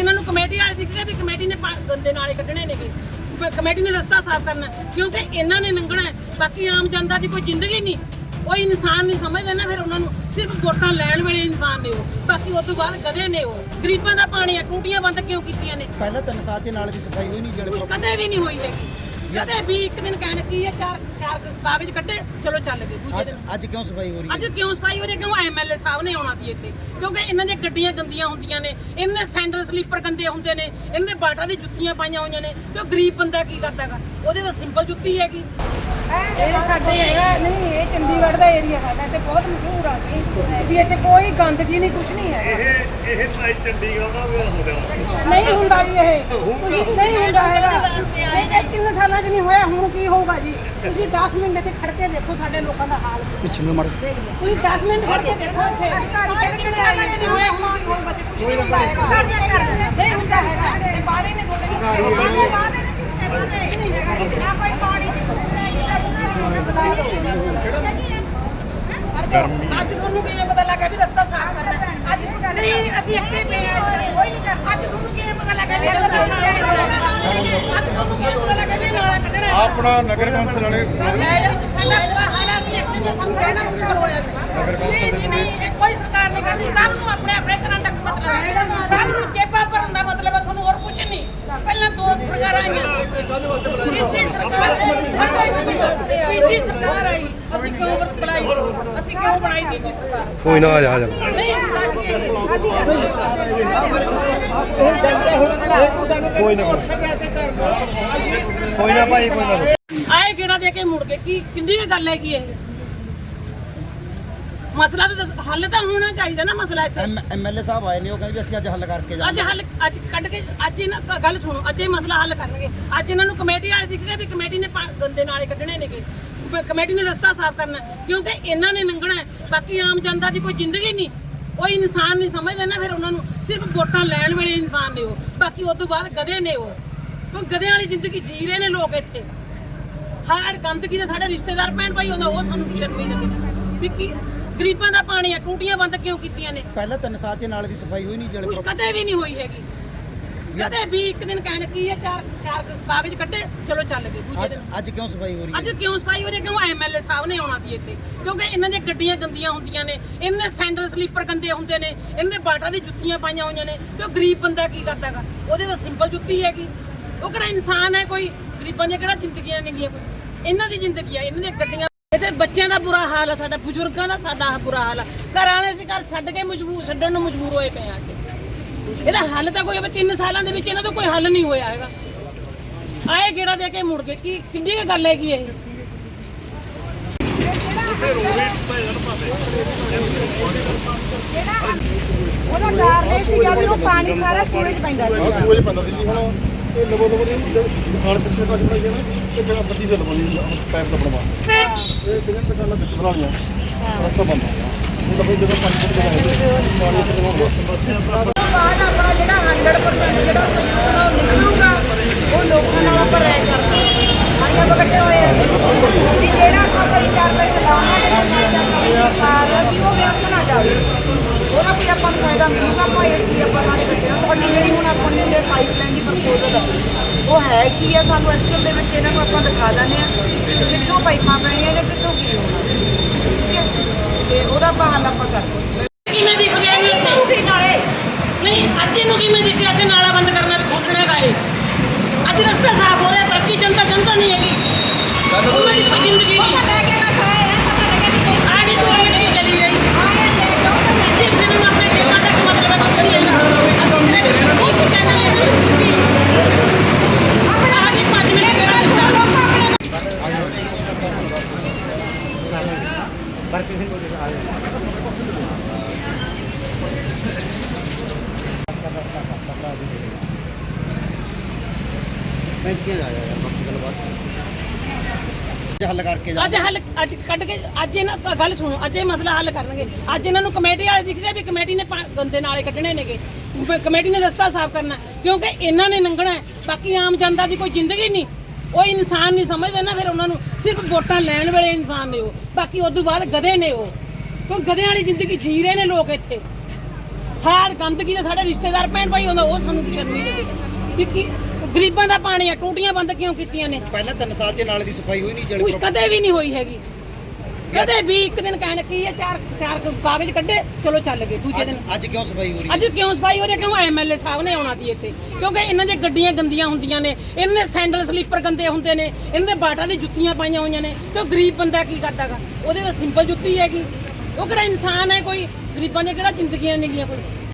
ਇਹਨਾਂ ਨੂੰ ਕਮੇਟੀ ਵਾਲੇ ਦਿਖਦੇ ਵੀ ਕਮੇਟੀ ਨੇ ਗੰਦੇ ਨਾਲੇ ਕੱਢਣੇ ਨੇਗੇ। ਕਮੇਟੀ ਨੇ ਰਸਤਾ ਸਾਫ਼ ਕਰਨਾ ਕਿਉਂਕਿ ਇਹਨਾਂ ਨੇ ਲੰਘਣਾ। ਬਾਕੀ ਆਮ ਜਨਤਾ ਦੀ ਕੋਈ ਜ਼ਿੰਦਗੀ ਨਹੀਂ। ਕੋਈ ਇਨਸਾਨ ਨਹੀਂ ਸਮਝਦੇ ਨਾ ਫਿਰ ਉਹਨਾਂ ਨੂੰ ਸਿਰਫ ਵੋਟਾਂ ਲੈਣ ਵੇਲੇ ਇਨਸਾਨ ਨੇ ਉਹ। ਬਾਕੀ ਉਸ ਤੋਂ ਬਾਅਦ ਗਧੇ ਨੇ ਉਹ। ਗਰੀਬਾਂ ਦਾ ਪਾਣੀ ਹੈ ਟੂਟੀਆਂ ਬੰਦ ਕਿਉਂ ਕੀਤੀਆਂ ਨੇ? ਪਹਿਲਾਂ ਤਿੰਨ ਸਾਲ ਚ ਨਾਲੇ ਦੀ ਸਫ਼ਾਈ ਹੋਈ ਨਹੀਂ ਜਿਹੜੇ ਕਦੇ ਵੀ ਨਹੀਂ ਹੋਈ ਹੈਗੀ। ਕਦੇ ਵੀ ਇੱਕ ਦਿਨ ਕਹਿਣ ਕੀ ਹੈ ਚਾਰ ਚਾਰ ਕਾਗਜ਼ ਕੱਢੇ ਚਲੋ ਚੱਲ ਗਏ ਦੂਜੇ ਦਿਨ। ਅੱਜ ਕਿਉਂ ਸਫ਼ਾਈ ਹੋ ਰਹੀ ਅੱਜ ਹੈ ਕਿਉਂ ਸਫ਼ਾਈ ਹੋ ਰਹੀ ਹੈ? ਕਿਉਂ ਐਮਐਲਏ ਸਾਹਿਬ ਨੇ ਆਉਣਾ ਦੀ ਇੱਥੇ? ਕਿਉਂਕਿ ਇਹਨਾਂ ਦੀਆਂ ਗੱਡੀਆਂ ਗੰਦੀਆਂ ਹੁੰਦੀਆਂ ਨੇ ਇਹਨਾਂ ਦੇ ਸੈਂਡਲ ਸਲੀਪਰ ਗੰਦੇ ਹੁੰਦੇ ਨੇ ਇਹਨਾਂ ਦੇ ਬਾਟਾ ਦੀ ਜੁੱਤੀਆਂ ਪਾਈਆਂ ਹੋਈਆਂ ਨੇ ਤੇ ਉਹ ਗਰੀਬ ਬੰਦਾ ਕੀ ਕਰਦਾਗਾ ਉਹਦੇ ਤਾਂ ਸਿੰਪਲ ਜੁੱਤੀ ਹੈਗੀ। ਇਹ ਸਾਡੇ ਹੈਗਾ ਨਹੀਂ ਇਹ ਚੰਡੀਗੜ੍ਹ ਦਾ ਏਰੀਆ ਸਾਡਾ ਤੇ ਬਹੁਤ ਮਸ਼ਹੂਰ ਆ ਜੀ ਵੀ ਇੱਥੇ ਕੋਈ ਗੰਦਗੀ ਨਹੀਂ ਕੁਛ ਨਹੀਂ ਹੈ ਇਹ ਇਹ ਭਾਈ ਚੰਡੀਗੜ੍ਹ ਦਾ ਵਿਆਹ ਹੋ ਗਿਆ ਨਹੀਂ ਹੁੰਦਾ ਜੀ ਇਹ। ਤੁਸੀਂ ਨਹੀਂ ਹੁੰਦਾ ਹੈਗਾ। ਇਹ ਇਹ ਤਿੰਨ ਸਾਲਾਂ 'ਚ ਨਹੀਂ ਹੋਇਆ ਹੁਣ ਕੀ ਹੋਊਗਾ ਜੀ ਤੁਸੀਂ 10 ਮਿੰਟ ਇੱਥੇ ਖੜ ਕੇ ਦੇਖੋ ਸਾਡੇ ਲੋਕਾਂ ਦਾ ਹਾਲ ਪਿੱਛੇ ਨੂੰ ਮੜ ਤੁਸੀਂ 10 ਮਿੰਟ ਖੜ ਕੇ ਦੇਖੋ ਇੱਥੇ ਸਾਲਾਂ 'ਚ ਨਹੀਂ ਹੋਇਆ ਹੁਣ ਕੀ ਹੋਊਗਾ ਜੀ ਕੁਛ ਨਹੀਂ ਹੁੰਦਾ ਹੈਗਾ ਨਹੀਂ ਹੁੰਦਾ ਹੈਗਾ ਇਹ ਬਾਰੇ ਨੇ ਤੁਹਾਡੇ ਵਾਦੇ ਵਾਦੇ ਨੇ ਝੂਠੇ ਵਾਦੇ ਨਹੀਂ ਹੈਗਾ ਜੀ। ਨਾ ਕੋਈ ਪਾਣੀ ਦੀ ਸੁਵਿਧਾ ਜੀ ਅੱਜ ਤੁਹਾਨੂੰ ਕਿਵੇਂ ਪਤਾ ਲੱਗਾ ਵੀ ਰਸਤਾ ਸਾਫ਼ ਕਰਨਾ ਹੈ? ਅੱਜ ਨਹੀਂ ਅਸੀਂ ਇੱਥੇ ਪਏ ਆ ਕੋਈ ਨਹੀਂ ਅੱਜ ਤੁਹਾਨੂੰ ਕਿਵੇਂ ਪਤਾ ਲੱਗਾ ਵੀ ਰਸਤਾ ਸਾਫ਼ ਕਰਨਾ ਹੈ? ਅੱਜ ਤੁਹਾਨੂੰ ਕਿਵੇਂ ਪਤਾ ਲੱਗਾ ਵੀ ਨਾਲਾ ਕੱਢਣਾ ਹੈ? ਆਪਣਾ ਨਗਰ ਕੌਂਸਲ ਵਾਲੇ ਸਾਡਾ ਪੂਰਾ ਹਾਲ ਹੈ ਅਸੀਂ ਇੱਥੇ ਤੇ ਸਾਨੂੰ ਰਹਿਣਾ ਮੁਸ਼ਕਲ ਹੋਇਆ ਪਿਆ ਨਗਰ ਕੌਂਸਲ ਦੇ ਨਹੀਂ, ਕੋਈ ਸਰਕਾਰ ਨਹੀਂ ਕਰਦੀ ਸਭ ਨੂੰ ਆਪਣੇ ਆਪਣੇ ਘਰਾਂ ਤੱਕ ਮਤਲਬ ਹੈ। ਸਭ ਨੂੰ ਜੇਬਾਂ ਭਰਨ ਦਾ ਮਤਲਬ ਹੋਰ ਕੁਝ ਨਹੀਂ। ਪਹਿਲਾਂ ਦੋ ਸਰਕਾਰਾਂ ਆਈਆਂ। ਤੀਜੀ ਸਰਕਾਰ ਤੀਜੀ ਸਰਕਾਰ ਆਈ। ਅਸੀਂ ਕਿਉਂ ਬੁਲਾਈ? ਅਸੀਂ ਕਿਉਂ ਬਣਾਈ ਤੀਜੀ ਸਰਕਾਰ? ਕੋਈ ਨਾ ਆ ਜਾ ਆ ਜਾ। ਨਹੀਂ ਹੁੰਦਾ ਜੀ ਇਹ ਕੋਈ ਨਾ। ਕੋਈ ਨਾ ਭਾਈ ਕੋਈ ਨਾ। ਆਏ ਕਿਹੜਾ ਦੇ ਕੇ ਮੁੜ ਗਏ? ਕੀ ਕਿੰਨੀ ਕੁ ਗੱਲ ਹੈਗੀ ਇਹ? ਮਸਲਾ ਤਾਂ ਦੱਸ- ਹੱਲ ਤਾਂ ਹੋਣਾ ਚਾਹੀਦਾ ਨਾ ਮਸਲਾ ਇੱਥੇ। ਐਮਐਲਏ ਸਾਹਿਬ ਆਏ ਨੇ ਉਹ ਕਹਿੰਦੇ ਵੀ ਅਸੀਂ ਅੱਜ ਹੱਲ ਕਰਕੇ ਅੱਜ ਜਾਵਾਂਗੇ ਹੱਲ ਅੱਜ ਕੱਢ ਕੇ ਅੱਜ ਇਹਨਾਂ ਕ- ਗੱਲ ਸੁਣੋ ਅੱਜ ਇਹ ਮਸਲਾ ਹੱਲ ਕਰਨਗੇ। ਅੱਜ ਇਹਨਾਂ ਨੂੰ ਕਮੇਟੀ ਵਾਲੇ ਦਿਖ ਗਏ ਵੀ ਕਮੇਟੀ ਨੇ ਪਾ- ਗੰਦੇ ਨਾਲੇ ਕੱਢਣੇ ਨੇਗੇ। ਬ- ਕਮੇਟੀ ਨੇ ਰਸਤਾ ਸਾਫ਼ ਕਰਨਾ ਹੈ, ਕਿਉਂਕਿ ਇਹਨਾਂ ਨੇ ਲੰਘਣਾ ਹੈ। ਬਾਕੀ ਆਮ ਜਨਤਾ ਦੀ ਕੋਈ ਜ਼ਿੰਦਗੀ ਨਹੀਂ। ਕੋਈ ਇਨਸਾਨ ਨਹੀਂ ਸਮਝਦੇ ਨਾ ਫਿਰ ਉਹਨਾਂ ਨੂੰ ਸਿਰਫ ਵੋਟਾਂ ਲੈਣ ਵੇਲੇ ਇਨਸਾਨ ਨੇ ਉਹ। ਬਾਕੀ ਉਸ ਤੋਂ ਬਾਅਦ ਗਧੇ ਨੇ ਉਹ। ਕਿਉਂ ਗਧਿਆਂ ਵਾਲੀ ਜ਼ਿੰਦਗੀ ਜੀ ਰਹੇ ਨੇ ਲੋਕ ਇੱਥੇ। ਹਰ ਗੰਦਗੀ ਦੇ ਸਾਡੇ ਰਿਸ਼ਤੇਦਾਰ ਭੈਣ ਭਾਈ ਹੁੰਦਾ ਉਹ ਸਾਨੂੰ ਸ਼ਰਮ ਨਹੀਂ ਦਿੰਦੇ ਵੀ ਕੀ ਗਰੀਬਾਂ ਦਾ ਪਾਣੀ ਹੈ ਟੂਟੀਆਂ ਬੰਦ ਕਿਉਂ ਕੀਤੀਆਂ ਨੇ? ਪਹਿਲਾਂ ਤਿੰਨ ਸਾਲ ਚ ਨਾਲੇ ਦੀ ਸਫ਼ਾਈ ਹੋਈ ਨਹੀਂ ਕੋਈ ਜਿਹੜੇ ਕਦੇ ਵੀ ਨਹੀਂ ਹੋਈ ਹੈਗੀ। ਕਦੇ ਵੀ ਇੱਕ ਦਿਨ ਕਹਿਣ ਕੀ ਹੈ ਚਾਰ ਚਾਰ ਕਾਗਜ਼ ਕੱਢੇ ਚਲੋ ਚੱਲ ਗਏ ਦੂਜੇ ਅੱਜ ਦਿਨ। ਅੱਜ ਕਿਉਂ ਸਫ਼ਾਈ ਹੋ ਰਹੀ ਅੱਜ ਹੈ? ਕਿਉਂ ਸਫ਼ਾਈ ਹੋ ਰਹੀ ਹੈ? ਕਿਉਂ ਐਮਐਲਏ ਸਾਹਿਬ ਨੇ ਆਉਣਾ ਦੀ ਇੱਥੇ? ਕਿਉਂਕਿ ਇਹਨਾਂ ਦੀਆਂ ਗੱਡੀਆਂ ਗੰਦੀਆਂ ਹੁੰਦੀਆਂ ਨੇ ਇਹਨਾਂ ਦੇ ਸੈਂਡਲ ਸਲੀਪਰ ਗੰਦੇ ਹੁੰਦੇ ਨੇ ਇਹਨਾਂ ਦੇ ਬਾਟਾ ਦੀ ਜੁੱਤੀਆਂ ਪਾਈਆਂ ਹੋਈਆਂ ਨੇ ਤੇ ਉਹ ਗਰੀਬ ਬੰਦਾ ਕੀ ਕਰਦਾਗਾ ਉਹਦੇ ਤਾਂ ਸਿੰਪਲ ਜੁੱਤੀ ਹੈਗੀ। ਉਹ ਕਿਹੜਾ ਇਨਸਾਨ ਹੈ ਕੋਈ? ਗਰੀਬਾਂ ਦੀਆਂ ਕਿਹੜਾ ਜ਼ਿੰਦਗੀਆਂ ਨੇਗੀਆਂ ਕੋਈ? ਇਹਨਾਂ ਦੀ ਜ਼ਿੰਦਗੀ ਆ ਇਹਨਾਂ ਦੀਆਂ ਗੱਡੀਆਂ ਇਹਦੇ ਬੱਚਿਆਂ ਦਾ ਬੁਰਾ ਹਾਲ ਆ ਸਾਡਾ ਬਜ਼ੁਰਗਾਂ ਦਾ ਸਾਡਾ ਬੁਰਾ ਹਾਲ ਆ। ਘਰ ਵਾਲੇ ਸੀ ਘਰ ਛੱਡ ਕੇ ਮਜਬੂਰ ਛੱਡਣ ਨੂੰ ਮਜਬੂਰ ਹੋਏ ਪਏ ਆ ਅੱਜ। ਇਹਦਾ ਹੱਲ ਤਾਂ ਕੋਈ ਹੋਵੇ 3 ਸਾਲਾਂ ਦੇ ਵਿੱਚ ਇਹਨਾਂ ਤੋਂ ਕੋਈ ਹੱਲ ਨਹੀਂ ਹੋਇਆ ਹੈਗਾ। ਆਏ ਗੇੜਾ ਦੇ ਕੇ ਮੁੜ ਗਏ ਕੀ ਕਿੰਨੀ ਕੁ ਗੱਲ ਹੈਗੀ ਇਹ? ਉਹਦਾ ਡਰ ਨਹੀਂ ਸੀਗਾ ਵੀ ਉਹ ਪਾਣੀ ਸਾਰਾ ਸੂਰਜ ਪੈਂਦਾ ਸੀ। ਸੂਰਜ ਪੈਂਦਾ ਸੀ ਜੀ ਹੁਣ। ਇਹ ਲਵੋ ਲਵੋ ਦੀ ਦੁਕਾਨ ਪਿੱਛੇ ਕੱਟ ਬਣਾਈ ਹੈ ਨਾ ਤੇ ਜਿਹੜਾ ਬੱਤੀ ਦੇ ਲਵਾਉਣੀ ਪਾਈਪ ਦਾ ਬਣਵਾ। ਇਹ ਕਿਹਨੇ ਦੁਕਾਨਾਂ ਵਿੱਚ ਬਣਾਉਣੀਆਂ ਰਸਤਾ ਬੰਦ ਆ ਇਹ ਤਾਂ ਬਈ ਜਦੋਂ ਪੰਜ ਫੁੱਟ ਦਾ ਹੈ ਤੇ ਲਵਾਉਣਾ। ਤੋਂ ਬਾਅਦ ਆਪਣਾ ਜਿਹੜਾ 100% ਜਿਹੜਾ ਸੋਲੂਸ਼ਨ ਉਹ ਨਿਕਲੂਗਾ। ਉਹ ਲੋਕਾਂ ਨਾਲ ਆਪਾਂ ਰਾਇ ਕਰਨਾ ਆਈਆਂ ਬਕਟੇ ਹੋਏ ਵੀ ਜਿਹੜਾ ਆਪਾਂ ਕੋਈ ਕਾਰਵਾਈ ਚਲਾਉਣਾ ਹੈ ਕਾਰ ਵੀ ਉਹ ਵਿਅਰਥ ਨਾ ਜਾਵੇ। ਉਹਦਾ ਕੋਈ ਆਪਾਂ ਨੂੰ ਫਾਇਦਾ ਮਿਲੂਗਾ ਆਪਾਂ ਇਸ ਲਈ ਆਪਾਂ ਸਾਰੇ ਇਕੱਠੇ ਹਾਂ ਤੁਹਾਡੀ ਜਿਹੜੀ ਹੁਣ ਆਪਣੀ ਜਿਹੜੇ ਪਾਈਪਲਾਈਨ ਦੀ ਪ੍ਰਪੋਜ਼ਲ ਹੈ ਉਹ ਹੈ ਕੀ ਆ ਸਾਨੂੰ ਐਕਚੁਅਲ ਦੇ ਵਿੱਚ ਇਹਨਾਂ ਨੂੰ ਆਪਾਂ ਦਿਖਾ ਦਿੰਦੇ ਆ ਕਿ ਕਿੱਥੋਂ ਪਾਈਪਾਂ ਪੈਣੀਆਂ ਨੇ ਕਿੱਥੋਂ ਕੀ ਹੋਣਾ। ਠੀਕ ਹੈ? ਤੇ ਉਹਦਾ ਆਪਾਂ ਹੱਲ ਆਪਾਂ ਕਰਦੇ ਕਿਵੇਂ ਦਿਖ ਗਿਆ ਇਹਨੂੰ? ਹਾਂ ਨਾਲੇ ਨਹੀਂ ਅੱਜ ਇਹਨੂੰ ਕਿਵੇਂ ਦਿਖਿਆ? ਤੇ ਨਾਲਾ ਬੰਦ ਕਰਨਾ ਵੀ ਹੈਗਾ ਇਹ। ਅੱਜ ਰਸਤਾ ਸਾਫ਼ ਹੋ ਰਿਹਾ ਬਾਕੀ ਜਨਤਾ ਜਨਤਾ ਨਹੀਂ ਹੈਗੀ। ਉਹਨਾਂ ਦੀ ਕੋਈ ਜ਼ਿੰਦਗੀ ਨਹੀਂ ਲੈ ਕੇ ਮੈਂ ਖਾਇਆ ਹੈ ਪਤਾ ਲੱਗਿਆ ਕਿ ਕੋਈ ਆਗੇ ਦੋ ਮਿੰਟ ਦੀ ਚਲੀ ਗਈ ਆਇਆ ਦੇ ਲੋ ਤਾਂ ਮੈਂ ਸਿਰਫ ਮੈਨੂੰ ਆਪਣੇ ਟੀਮਾਂ ਤੱਕ ਮਤਲਬ ਹੈ ਕੁਛ ਨਹੀਂ ਹੈਗਾ ਅਸੀਂ ਜਿਹੜੇ ਉਹ ਕੀ ਕਹਿਣਾ ਹੈ ਆਪਣਾ ਆਗੇ 5 ਮਿੰਟ ਦੇ ਬਾਅਦ ਲੋਕ ਆਪਣੇ ਮੈਂ ਕੀ ਜਾ ਯਾਰ ਬਾਕੀ ਗੱਲਬਾਤ ਅੱਜ ਹੱਲ ਕਰਕੇ ਅੱਜ ਹੱਲ ਅੱਜ ਕੱਢ ਕੇ ਅੱਜ ਇਹਨਾਂ ਗੱਲ ਸੁਣੋ ਅੱਜ ਇਹ ਮਸਲਾ ਹੱਲ ਕਰਨਗੇ। ਅੱਜ ਇਹਨਾਂ ਨੂੰ ਕਮੇਟੀ ਵਾਲੇ ਦਿਖ ਗਏ ਵੀ ਕਮੇਟੀ ਨੇ ਗੰਦੇ ਨਾਲੇ ਕੱਢਣੇ ਨੇਗੇ। ਕਮੇਟੀ ਨੇ ਰਸਤਾ ਸਾਫ਼ ਕਰਨਾ ਕਿਉਂਕਿ ਇਹਨਾਂ ਨੇ ਲੰਘਣਾ। ਬਾਕੀ ਆਮ ਜਨਤਾ ਦੀ ਕੋਈ ਜ਼ਿੰਦਗੀ ਨਹੀਂ। ਕੋਈ ਇਨਸਾਨ ਨਹੀਂ ਸਮਝਦੇ ਨਾ ਫਿਰ ਉਹਨਾਂ ਨੂੰ। ਸਿਰਫ ਵੋਟਾਂ ਲੈਣ ਵੇਲੇ ਇਨਸਾਨ ਨੇ ਉਹ। ਬਾਕੀ ਉਸ ਤੋਂ ਬਾਅਦ ਗਧੇ ਨੇ ਉਹ। ਕਿਉਂ ਗਧਿਆਂ ਵਾਲੀ ਜ਼ਿੰਦਗੀ ਜੀ ਰਹੇ ਨੇ ਲੋਕ ਇੱਥੇ। ਹਾਲ ਗੰਦਗੀ ਦੇ ਸਾਡੇ ਰਿਸ਼ਤੇਦਾਰ ਭੈਣ ਭਾਈ ਹੁੰਦਾ ਉਹ ਸਾਨੂੰ ਸ਼ਰਮ ਨਹੀਂ ਵੀ ਕੀ ਗਰੀਬਾਂ ਦਾ ਪਾਣੀ ਆ ਟੂਟੀਆਂ ਬੰਦ ਕਿਉਂ ਕੀਤੀਆਂ ਨੇ? ਪਹਿਲਾਂ ਤਿੰਨ ਸਾਲ ਚ ਨਾਲੇ ਦੀ ਸਫ਼ਾਈ ਹੋਈ ਨਹੀਂ ਕੋਈ ਕਦੇ ਵੀ ਨਹੀਂ ਹੋਈ ਹੈਗੀ। ਕਦੇ ਵੀ ਇੱਕ ਦਿਨ ਕਹਿਣ ਕੀ ਹੈ ਚਾਰ ਚਾਰ ਕਾਗਜ਼ ਕੱਢੇ ਚਲੋ ਚੱਲ ਗਏ ਦੂਜੇ ਦਿਨ ਅੱਜ ਕਿਉਂ ਸਫ਼ਾਈ ਹੋ ਰਹੀ ਅੱਜ ਕਿਉਂ ਸਫ਼ਾਈ ਹੋ ਰਹੀ ਹੈ? ਕਿਉਂ ਐਮਐਲਏ ਸਾਹਿਬ ਨੇ ਆਉਣਾ ਦੀ ਇੱਥੇ? ਕਿਉਂਕਿ ਇਹਨਾਂ ਦੀਆਂ ਗੱਡੀਆਂ ਗੰਦੀਆਂ ਹੁੰਦੀਆਂ ਨੇ ਇਹਨਾਂ ਦੇ ਸੈਂਡਲ ਸਲੀਪਰ ਗੰਦੇ ਹੁੰਦੇ ਨੇ ਇਹਨਾਂ ਦੇ ਬਾਟਾ ਦੀ ਜੁੱਤੀਆਂ ਪਾਈਆਂ ਹੋਈਆਂ ਨੇ ਤੇ ਉਹ ਗਰੀਬ ਬੰਦਾ ਕੀ ਕਰਦਾਗਾ? ਉਹਦੇ ਤਾਂ ਸਿੰਪਲ ਜੁੱਤੀ ਹੈਗੀ। ਉਹ ਕਿਹੜਾ ਇਨਸਾਨ ਹੈ ਕੋਈ? ਗਰੀਬਾਂ ਦੀਆਂ ਕਿਹੜਾ ਜ਼ਿੰਦਗੀਆਂ ਨਿਕਲੀਆਂ ਕੋਈ?